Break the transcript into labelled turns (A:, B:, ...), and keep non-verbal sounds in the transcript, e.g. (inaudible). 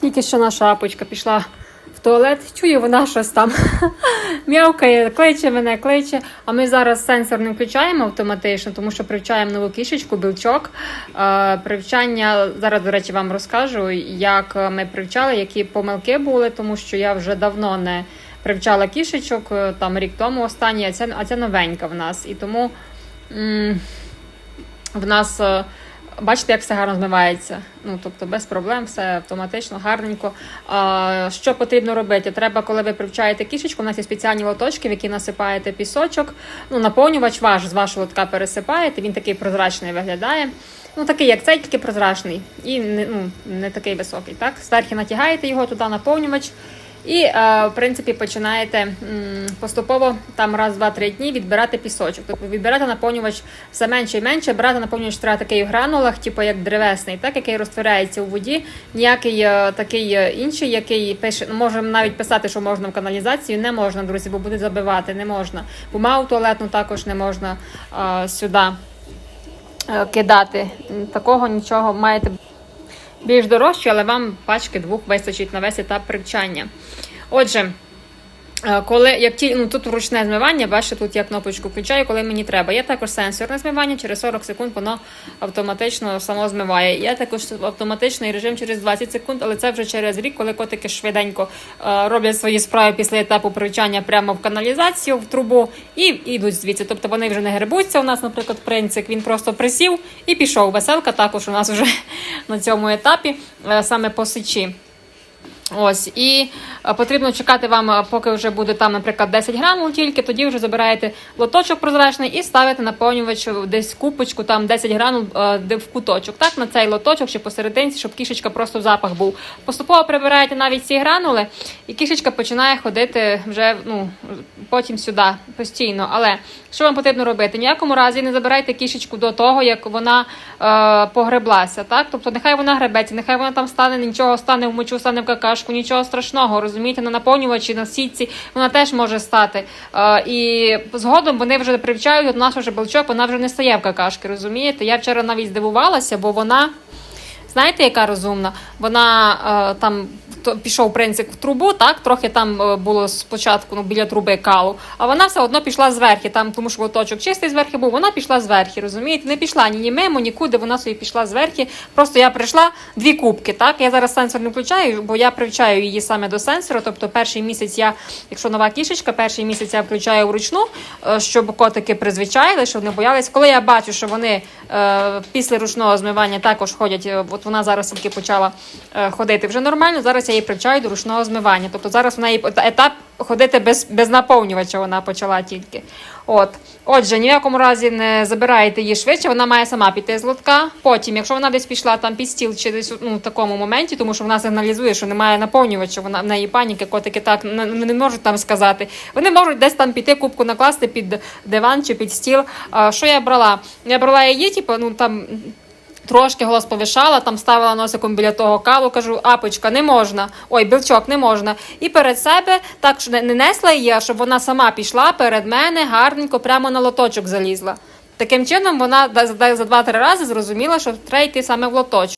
A: Тільки що наша апочка пішла в туалет, чую, вона щось там (laughs) м'явкає, кличе мене, кличе. А ми зараз сенсор не включаємо автоматично, тому що привчаємо нову кішечку, білчок. Е, Привчання зараз, до речі, вам розкажу, як ми привчали, які помилки були, тому що я вже давно не привчала кішечок, е, там рік тому останній, а ця, а ця новенька в нас. І тому м, в нас. Бачите, як все гарно змивається. Ну, тобто без проблем, все автоматично, гарненько. А, що потрібно робити? Треба, коли ви привчаєте кішечку, у нас є спеціальні лоточки, в які насипаєте пісочок. Ну, наповнювач ваш з вашого лотка пересипаєте, він такий прозрачний виглядає. Ну, такий, як цей, тільки прозрачний. І не, ну, не такий високий. Так? Зверху натягаєте його туди, наповнювач. І, е, в принципі, починаєте поступово там раз, два, три дні відбирати пісочок. Тобто відбирати наповнювач все менше і менше. Брати наповнювач треба такий в гранулах, типу як древесний, так який розтворяється у воді. Ніякий е, такий е, інший, який пише, ну, можемо навіть писати, що можна в каналізацію. Не можна, друзі, бо буде забивати, не можна. Бумагу туалетну також не можна е, сюди кидати. Такого нічого маєте більш дорожче, але вам пачки двох вистачить на весь етап привчання. Отже, коли як ті, ну тут ручне змивання, бачите, тут я кнопочку включаю, коли мені треба. Є також сенсорне змивання, через 40 секунд воно автоматично само змиває. Є також автоматичний режим через 20 секунд, але це вже через рік, коли котики швиденько е, роблять свої справи після етапу привчання прямо в каналізацію, в трубу і і йдуть звідси. Тобто вони вже не грибуться. У нас, наприклад, принцик, він просто присів і пішов. Веселка також у нас вже (laughs) на цьому етапі, е, саме по сечі. Ось, і е, потрібно чекати вам, е, поки вже буде там, наприклад, 10 грамів тільки, тоді вже забираєте лоточок прозрачний і ставите наповнювач десь купочку, там 10 грамів е, де в куточок, так, на цей лоточок чи посерединці, щоб кішечка просто в запах був. Поступово прибираєте навіть ці гранули, і кішечка починає ходити вже ну, потім сюди постійно. Але що вам потрібно робити? Ніякому разі не забирайте кішечку до того, як вона е, погреблася. Так? Тобто нехай вона гребеться, нехай вона там стане, нічого стане в мочу, стане в какашку, нічого страшного. Розумієте, на наповнювачі, на сітці вона теж може стати. Е, і згодом вони вже привчають, от наш вже балчок, вона вже не стає в какашки. Розумієте? Я вчора навіть здивувалася, бо вона. Знаєте, яка розумна? Вона е, там пішов принцип в трубу, так трохи там е, було спочатку ну, біля труби калу, а вона все одно пішла зверхи, там, тому що лоточок чистий зверхи був, вона пішла зверхи, розумієте? Не пішла ні, ні мимо, нікуди, вона собі пішла зверхи. Просто я прийшла дві кубки. Так, я зараз сенсор не включаю, бо я привчаю її саме до сенсору. Тобто, перший місяць я, якщо нова кішечка, перший місяць я включаю вручну, е, щоб котики призвичайли, щоб не боялись. Коли я бачу, що вони е, після ручного змивання також ходять, от вона зараз тільки почала ходити вже нормально. Зараз я її привчаю до ручного змивання. Тобто зараз вона її етап ходити без, без наповнювача вона почала тільки. От. Отже, ні в якому разі не забираєте її швидше, вона має сама піти з лотка. Потім, якщо вона десь пішла там під стіл чи десь ну, в такому моменті, тому що вона сигналізує, що немає наповнювача, вона в неї паніки, котики так не можуть там сказати. Вони можуть десь там піти, кубку накласти під диван чи під стіл. А, що я брала? Я брала її, типу, ну там. Трошки голос повишала, там ставила носиком біля того калу, кажу, апочка, не можна. Ой, білчок, не можна. І перед себе так що не не несла її, щоб вона сама пішла перед мене гарненько, прямо на лоточок залізла. Таким чином вона за два-три рази зрозуміла, що треба йти саме в лоточок.